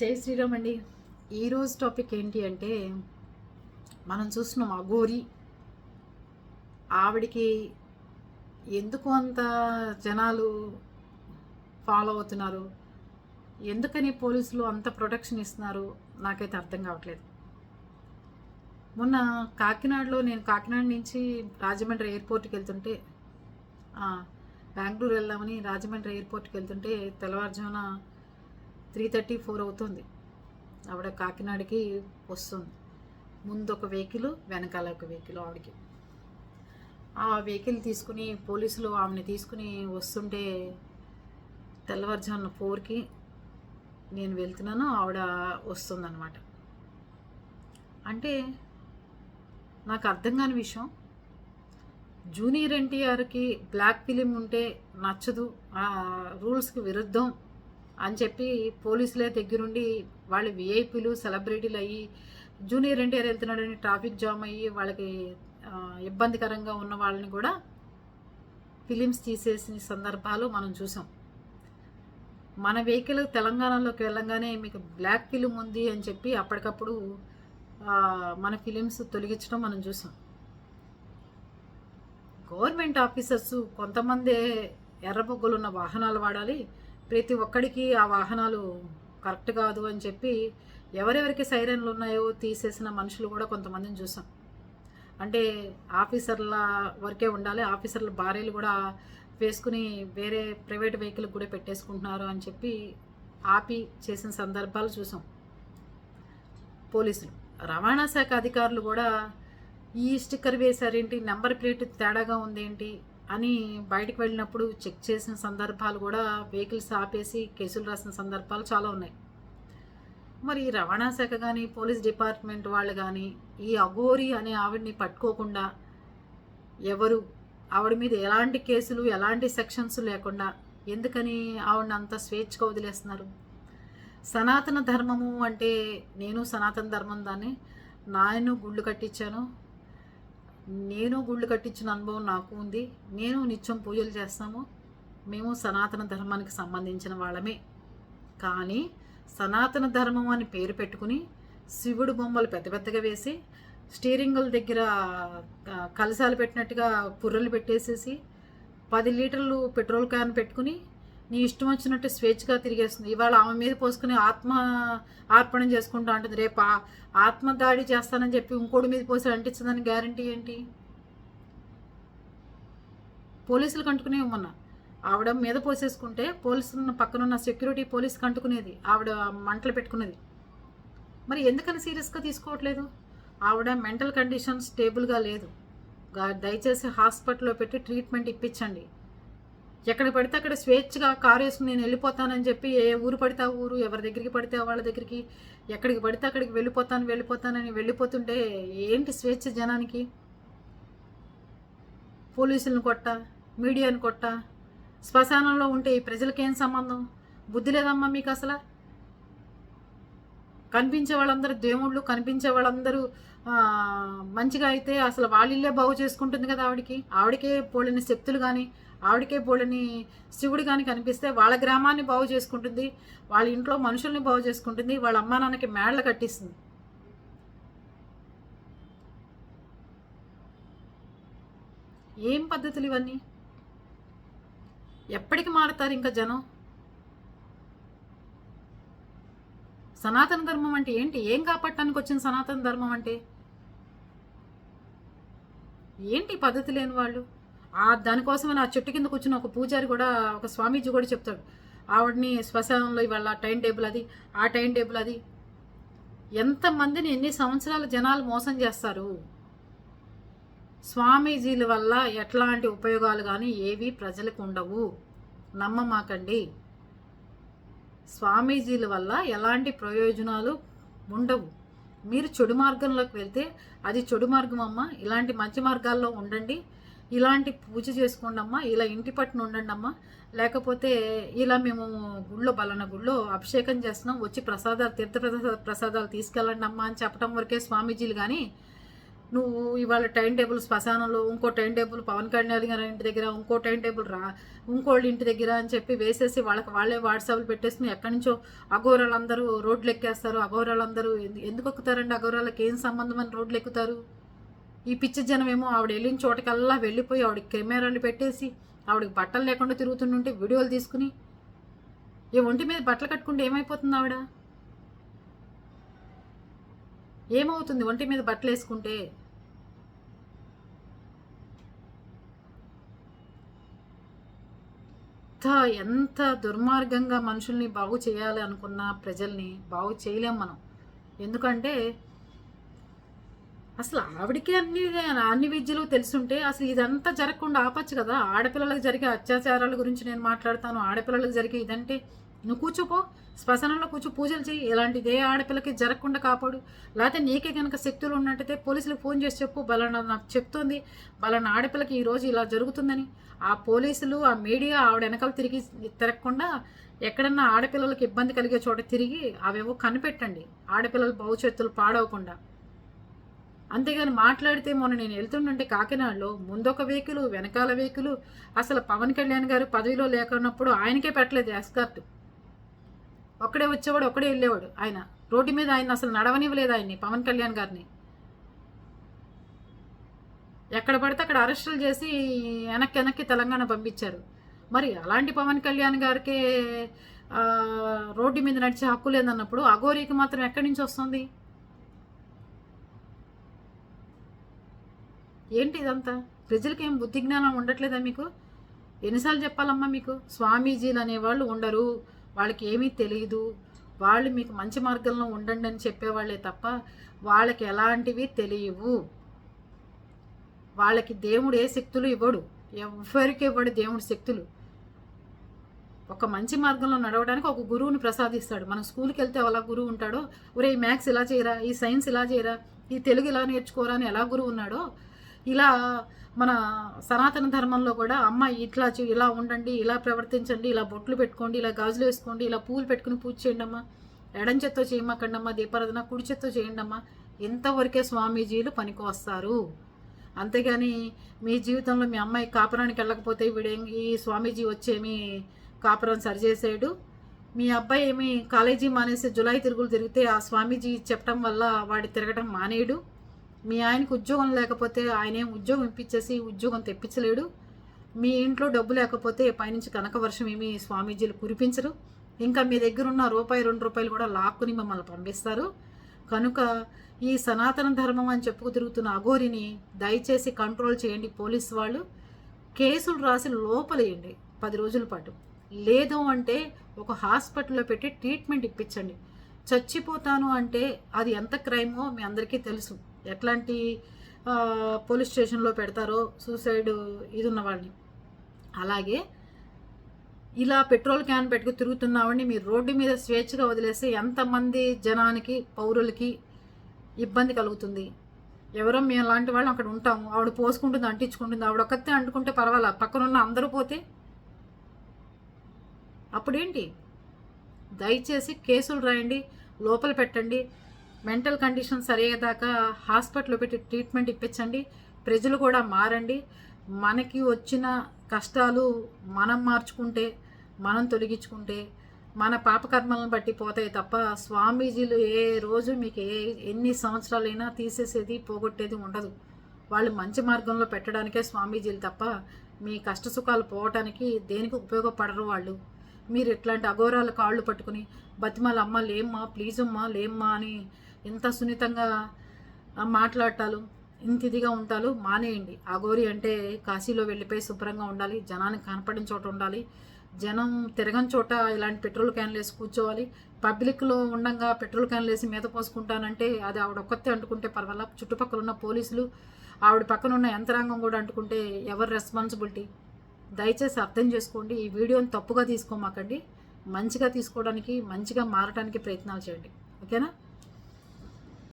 జై శ్రీరామ్ అండి. ఈరోజు టాపిక్ ఏంటి అంటే మనం చూస్తున్నాం అఘోరి ఆవిడికి ఎందుకు అంత జనాలు ఫాలో అవుతున్నారు? ఎందుకని పోలీసులు అంత ప్రొటెక్షన్ ఇస్తున్నారు? నాకైతే అర్థం కావట్లేదు. మొన్న కాకినాడలో నేను కాకినాడ నుంచి రాజమండ్రి ఎయిర్పోర్ట్కి వెళ్తుంటే బెంగళూరు వెళ్దామని రాజమండ్రి ఎయిర్పోర్ట్కి వెళ్తుంటే తెల్లవారుజామున త్రీ థర్టీ ఫోర్ అవుతుంది. ఆవిడ కాకినాడకి వస్తుంది. ముందు ఒక వెహికల్ వెనకాల ఒక వెహికల్ ఆవిడకి. ఆ వెహికల్ తీసుకుని పోలీసులు ఆమెను తీసుకుని వస్తుంటే తెల్లవారుజామున ఫోర్కి నేను వెళ్తున్నాను ఆవిడ వస్తుందన్నమాట. అంటే నాకు అర్థం కాని విషయం జూనియర్ ఎన్టీఆర్కి బ్లాక్ ఫిలిం ఉంటే నచ్చదు ఆ రూల్స్కి విరుద్ధం అని చెప్పి పోలీసులే దగ్గరుండి వాళ్ళు విఐపీలు సెలబ్రిటీలు అయ్యి జూనియర్ ఎన్టీఆర్ వెళ్తున్నాడని ట్రాఫిక్ జామ్ అయ్యి వాళ్ళకి ఇబ్బందికరంగా ఉన్న వాళ్ళని కూడా ఫిలిమ్స్ తీసేసిన సందర్భాలు మనం చూసాం. మన వెహికల్ తెలంగాణలోకి వెళ్ళంగానే మీకు బ్లాక్ ఫిలిం ఉంది అని చెప్పి అప్పటికప్పుడు మన ఫిలిమ్స్ తొలగించడం మనం చూసాం. గవర్నమెంట్ ఆఫీసర్స్ కొంతమందే ఎర్రబొగ్గులు ఉన్న వాహనాలు వాడాలి ప్రతి ఒక్కడికి ఆ వాహనాలు కరెక్ట్ కాదు అని చెప్పి ఎవరెవరికి సైరన్లు ఉన్నాయో తీసేసిన మనుషులు కూడా కొంతమందిని చూసాం. అంటే ఆఫీసర్ల వరకే ఉండాలి ఆఫీసర్ల భార్యలు కూడా వేసుకుని వేరే ప్రైవేట్ వెహికల్ కూడా పెట్టేసుకుంటున్నారు అని చెప్పి ఆపి చేసిన సందర్భాలు చూసాం. పోలీసులు రవాణా శాఖ అధికారులు కూడా ఈ స్టిక్కర్ వేశారేంటి నెంబర్ ప్లేట్ తేడాగా ఉందేంటి అని బయటకు వెళ్ళినప్పుడు చెక్ చేసిన సందర్భాలు కూడా వెహికల్స్ ఆపేసి కేసులు రాసిన సందర్భాలు చాలా ఉన్నాయి. మరి రవాణా శాఖ కానీ పోలీస్ డిపార్ట్మెంట్ వాళ్ళు కానీ ఈ అఘోరి అనే ఆవిడ్ని పట్టుకోకుండా ఎవరు? ఆవిడ మీద ఎలాంటి కేసులు ఎలాంటి సెక్షన్స్ లేకుండా ఎందుకని ఆవిడని అంత స్వేచ్ఛగా వదిలేస్తున్నారు? సనాతన ధర్మము అంటే నేను సనాతన ధర్మం దాన్ని నాయను గుళ్ళు కట్టించాను నేను గుళ్ళు కట్టించిన అనుభవం నాకు ఉంది. నేను నిత్యం పూజలు చేస్తాము. మేము సనాతన ధర్మానికి సంబంధించిన వాళ్ళమే. కానీ సనాతన ధర్మం అని పేరు పెట్టుకుని శివుడు బొమ్మలు పెద్ద పెద్దగా వేసి స్టీరింగుల దగ్గర కలశాలు పెట్టినట్టుగా పుర్రలు పెట్టేసేసి పది లీటర్లు పెట్రోల్ క్యాన్ పెట్టుకుని నీ ఇష్టం వచ్చినట్టు స్వేచ్ఛగా తిరిగేస్తుంది. ఇవాళ ఆమె మీద పోసుకుని ఆత్మ అర్పణం చేసుకుంటా ఉంటుంది రేపు ఆ- ఆత్మ దాడి చేస్తానని చెప్పి ఇంకోటి మీద పోసి అంటించదని గ్యారంటీ ఏంటి? పోలీసులు కంటుకునే ఇవ్వమన్నా ఆవిడ మీద పోసేసుకుంటే పోలీసులను పక్కనున్న సెక్యూరిటీ పోలీస్కి కంటుకునేది. ఆవిడ మంటలు పెట్టుకునేది మరి ఎందుకని సీరియస్గా తీసుకోవట్లేదు? ఆవిడ మెంటల్ కండిషన్ స్టేబుల్గా లేదు. దయచేసి హాస్పిటల్లో పెట్టి ట్రీట్మెంట్ ఇప్పించండి. ఎక్కడ పడితే అక్కడ స్వేచ్ఛగా కారు వేసుకుని నేను వెళ్ళిపోతానని చెప్పి ఏ ఊరు పడితే ఆ ఊరు ఎవరి దగ్గరికి పడితే వాళ్ళ దగ్గరికి ఎక్కడికి పడితే అక్కడికి వెళ్ళిపోతాను వెళ్ళిపోతానని వెళ్ళిపోతుంటే ఏంటి స్వేచ్ఛ జనానికి? పోలీసులను కొట్ట? మీడియాని కొట్ట? శ్మశానంలో ఉంటే ఈ ప్రజలకేం సంబంధం? బుద్ధి లేదమ్మా మీకు అసలు? కనిపించే వాళ్ళందరూ దేవుళ్ళు కనిపించే వాళ్ళందరూ మంచిగా అయితే అసలు వాళ్ళిల్లే బాగు చేసుకుంటుంది కదా ఆవిడకి. ఆవిడకే పోలిని శక్తులు కానీ ఆవిడకే పోలిని శివుడు కానీ కనిపిస్తే వాళ్ళ గ్రామాన్ని బాగు చేసుకుంటుంది వాళ్ళ ఇంట్లో మనుషుల్ని బాగు చేసుకుంటుంది వాళ్ళ అమ్మా నాన్నకి మేడలు కట్టిస్తుంది. ఏం పద్ధతులు ఇవన్నీ? ఎప్పటికి మారుతారు ఇంకా జనం? సనాతన ధర్మం అంటే ఏంటి? ఏం కాపాడటానికి వచ్చింది సనాతన ధర్మం అంటే? ఏంటి పద్ధతి లేని వాళ్ళు? ఆ దానికోసమని ఆ చెట్టు కింద కూర్చున్న ఒక పూజారి కూడా ఒక స్వామీజీ కూడా చెప్తాడు. ఆవిడని శ్మశానంలో ఇవాళ టైం టేబుల్ అది ఆ టైం టేబుల్ అది. ఎంతమందిని ఎన్ని సంవత్సరాలు జనాలు మోసం చేస్తారు? స్వామీజీల వల్ల ఎట్లాంటి ఉపయోగాలు కానీ ఏవి ప్రజలకు ఉండవు. నమ్మమాకండి. స్వామీజీల వల్ల ఎలాంటి ప్రయోజనాలు ఉండవు. మీరు చెడు మార్గంలోకి వెళ్తే అది చెడు మార్గం అమ్మా. ఇలాంటి మంచి మార్గాల్లో ఉండండి. ఇలాంటి పూజ చేసుకోండి అమ్మా. ఇలా ఇంటి పట్టున ఉండండి అమ్మా. లేకపోతే ఇలా మేము గుళ్ళో బలన గుళ్ళో అభిషేకం చేస్తున్నాం. వచ్చి ప్రసాదాలు తీర్థ ప్రసాద- ప్రసాదాలు తీసుకెళ్ళండి అమ్మా అని చెప్పడం వరకే స్వామీజీలు కానీ నువ్వు ఇవాళ టైం టేబుల్ శ్మశానంలో ఇంకో టైం టేబుల్ పవన్ కళ్యాణ్ గారి ఇంటి దగ్గర ఇంకో టైం టేబుల్ రా ఇంకోళ్ళ ఇంటి దగ్గర అని చెప్పి వేసేసి వాళ్ళకి వాళ్ళే వాట్సాప్లు పెట్టేసి ఎక్కడి నుంచో అఘోరాలందరూ రోడ్లు ఎక్కేస్తారు అఘోరాలందరూ ఎందు- ఎందుకు ఎక్కుతారండి అఘోరాలకు? ఏం సంబంధం అని రోడ్లు ఎక్కుతారు ఈ పిచ్చి జనం ఏమో ఆవిడ వెళ్ళిన చోటకల్లా వెళ్ళిపోయి ఆవిడకి కెమెరాలు పెట్టేసి ఆవిడకి బట్టలు లేకుండా తిరుగుతుంటుంటే వీడియోలు తీసుకుని ఈ ఒంటి మీద బట్టలు కట్టుకుంటే ఏమైపోతుంది ఆవిడ? ఏమవుతుంది? ఒంటి మీద బట్టలు వేసుకుంటే? ఎంత ఎంత దుర్మార్గంగా మనుషుల్ని బాగు చేయాలి అనుకున్న ప్రజల్ని బాగు చేయలేం మనం. ఎందుకంటే అసలు ఆవిడకి అన్ని అన్ని విద్యలు తెలుసుంటే అసలు ఇదంతా జరగకుండా ఆపచ్చు కదా. ఆడపిల్లలకు జరిగే అత్యాచారాల గురించి నేను మాట్లాడతాను. ఆడపిల్లలకు జరిగే ఇదంటే నువ్వు కూర్చోపో. శ్మశానంలో కూర్చో. పూజలు చేయి ఇలాంటిది ఏ ఆడపిల్లకి జరగకుండా కాపాడు. లేకపోతే నీకే కనుక శక్తులు ఉన్నట్టయితే పోలీసులకు ఫోన్ చేసి చెప్పు. బలానా నాకు చెప్తుంది. బలానా ఆడపిల్లకి ఈరోజు ఇలా జరుగుతుందని. ఆ పోలీసులు ఆ మీడియా ఆవిడ వెనకాల తిరిగి తిరగకుండా ఎక్కడన్నా ఆడపిల్లలకి ఇబ్బంది కలిగే చోట తిరిగి అవేవో కనిపెట్టండి. ఆడపిల్లల భవిష్యత్తులు పాడవకుండా. అంతేగాని మాట్లాడితే మొన్న నేను వెళ్తుండంటే కాకినాడలో ముందొక వెహికల్ వెనకాల వెహికల్. అసలు పవన్ కళ్యాణ్ గారు పదవిలో లేకున్నప్పుడు ఆయనకే పెట్టలేదు ఎస్కార్ట్. ఒక్కడే వచ్చేవాడు ఒక్కడే వెళ్ళేవాడు ఆయన. రోడ్డు మీద ఆయన అసలు నడవనివ్వలేదు ఆయన్ని పవన్ కళ్యాణ్ గారిని. ఎక్కడ పడితే అక్కడ అరెస్టులు చేసి వెనక్కి వెనక్కి తెలంగాణ పంపించారు. మరి అలాంటి పవన్ కళ్యాణ్ గారికి రోడ్డు మీద నడిచే హక్కు లేదన్నప్పుడు అఘోరీకి మాత్రం ఎక్కడి నుంచి వస్తుంది? ఏంటి ఇదంతా? ప్రజలకి ఏం బుద్ధి జ్ఞానం ఉండట్లేదా మీకు? ఎన్నిసార్లు చెప్పాలమ్మా మీకు? స్వామీజీలు అనేవాళ్ళు ఉండరు. వాళ్ళకి ఏమీ తెలియదు వాళ్ళు మీకు మంచి మార్గంలో ఉండండి అని చెప్పేవాళ్ళే తప్ప వాళ్ళకి ఎలాంటివి తెలియవు. వాళ్ళకి దేవుడు ఏ శక్తులు ఇవ్వడు. ఎవ్వరికి ఇవ్వడు దేవుడి శక్తులు. ఒక మంచి మార్గంలో నడవడానికి ఒక గురువుని ప్రసాదిస్తాడు. మనం స్కూల్కి వెళ్తే అలా గురువు ఉంటాడో ఒరే ఈ మ్యాథ్స్ ఇలా చేయరా? ఈ సైన్స్ ఇలా చేయరా? ఈ తెలుగు ఇలా నేర్చుకోరా? అని ఎలా గురువు ఉన్నాడో ఇలా మన సనాతన ధర్మంలో కూడా అమ్మ ఇట్లా ఇలా ఉండండి ఇలా ప్రవర్తించండి ఇలా బొట్లు పెట్టుకోండి ఇలా గాజులు వేసుకోండి ఇలా పూలు పెట్టుకుని పూజ చేయండి అమ్మా. ఎడం చేత్తో చేయమాకండి అమ్మా దీపారాధన కుడి చేత్తో చేయండి అమ్మా. ఇంతవరకే స్వామీజీలు పనికి వస్తారు. అంతేగాని మీ జీవితంలో మీ అమ్మాయి కాపురానికి వెళ్ళకపోతే వీడేం ఈ స్వామీజీ వచ్చేమి కాపురం సరిచేసాడు మీ అబ్బాయి ఏమి కాలేజీ మానేసి జులై తిరుగులు తిరిగితే ఆ స్వామీజీ చెప్పడం వల్ల వాడి తిరగడం మానేయడు. మీ ఆయనకు ఉద్యోగం లేకపోతే ఆయన ఏం ఉద్యోగం ఇప్పించేసి ఉద్యోగం తెప్పించలేడు. మీ ఇంట్లో డబ్బు లేకపోతే పైనుంచి కనక వర్షం ఏమి స్వామీజీలు కురిపించరు. ఇంకా మీ దగ్గర ఉన్న రూపాయి రెండు రూపాయలు కూడా లాక్కుని మమ్మల్ని పంపిస్తారు. కనుక ఈ సనాతన ధర్మం అని చెప్పుకు తిరుగుతున్న అఘోరిని దయచేసి కంట్రోల్ చేయండి పోలీస్ వాళ్ళు. కేసులు రాసి లోపలేయండి పది రోజుల పాటు. లేదు అంటే ఒక హాస్పిటల్లో పెట్టి ట్రీట్మెంట్ ఇప్పించండి. చచ్చిపోతాను అంటే అది ఎంత క్రైమో మీ అందరికీ తెలుసు. ఎట్లాంటి పోలీస్ స్టేషన్లో పెడతారో సూసైడ్ ఇది ఉన్న వాళ్ళని అలాగే ఇలా పెట్రోల్ క్యాన్ పెట్టుకు తిరుగుతున్నామని మీరు రోడ్డు మీద స్వేచ్ఛగా వదిలేస్తే ఎంతమంది జనానికి పౌరులకి ఇబ్బంది కలుగుతుంది. ఎవరో మేము లాంటి వాళ్ళం అక్కడ ఉంటాము. ఆవిడ పోసుకుంటుంది అంటించుకుంటుంది. ఆవిడ ఒక్కతే అంటుకుంటే పర్వాలా? పక్కనున్న అందరూ పోతే? అప్పుడేంటి? దయచేసి కేసులు రాయండి లోపల పెట్టండి. మెంటల్ కండిషన్ సరయ్యేదాకా హాస్పిటల్లో పెట్టి ట్రీట్మెంట్ ఇప్పించండి. ప్రజలు కూడా మారండి. మనకి వచ్చిన కష్టాలు మనం మార్చుకుంటే మనం తొలగించుకుంటే మన పాపకర్మలను బట్టి పోతాయి తప్ప స్వామీజీలు ఏ రోజు మీకు ఏ ఎన్ని సంవత్సరాలైనా తీసేసేది పోగొట్టేది ఉండదు. వాళ్ళు మంచి మార్గంలో పెట్టడానికే స్వామీజీలు తప్ప మీ కష్ట సుఖాలు పోవటానికి దేనికి ఉపయోగపడరు వాళ్ళు. మీరు ఇట్లాంటి అఘోరాల కాళ్ళు పట్టుకుని బతిమాల అమ్మ లేమ్మా ప్లీజ్ అమ్మా లేమ్మా అని ఇంత సున్నితంగా మాట్లాడటాలు ఇంత ఇదిగా ఉంటాలు మానేయండి. అఘోరి అంటే కాశీలో వెళ్ళిపోయి శుభ్రంగా ఉండాలి జనానికి కనపడిన చోట ఉండాలి జనం తిరగని చోట ఇలాంటి పెట్రోల్ క్యాన్లు వేసి కూర్చోవాలి పబ్లిక్లో ఉండగా పెట్రోల్ క్యాన్లు వేసి మీద పోసుకుంటానంటే అది ఆవిడ ఒక్కతే అంటుకుంటే పర్వాలా? చుట్టుపక్కల ఉన్న పోలీసులు ఆవిడ పక్కన ఉన్న యంత్రాంగం కూడా అంటుకుంటే ఎవరి రెస్పాన్సిబిలిటీ దయచేసి అర్థం చేసుకోండి. ఈ వీడియోని తప్పుగా తీసుకోమాకండి. మంచిగా తీసుకోవడానికి మంచిగా మారడానికి ప్రయత్నాలు చేయండి. ఓకేనా?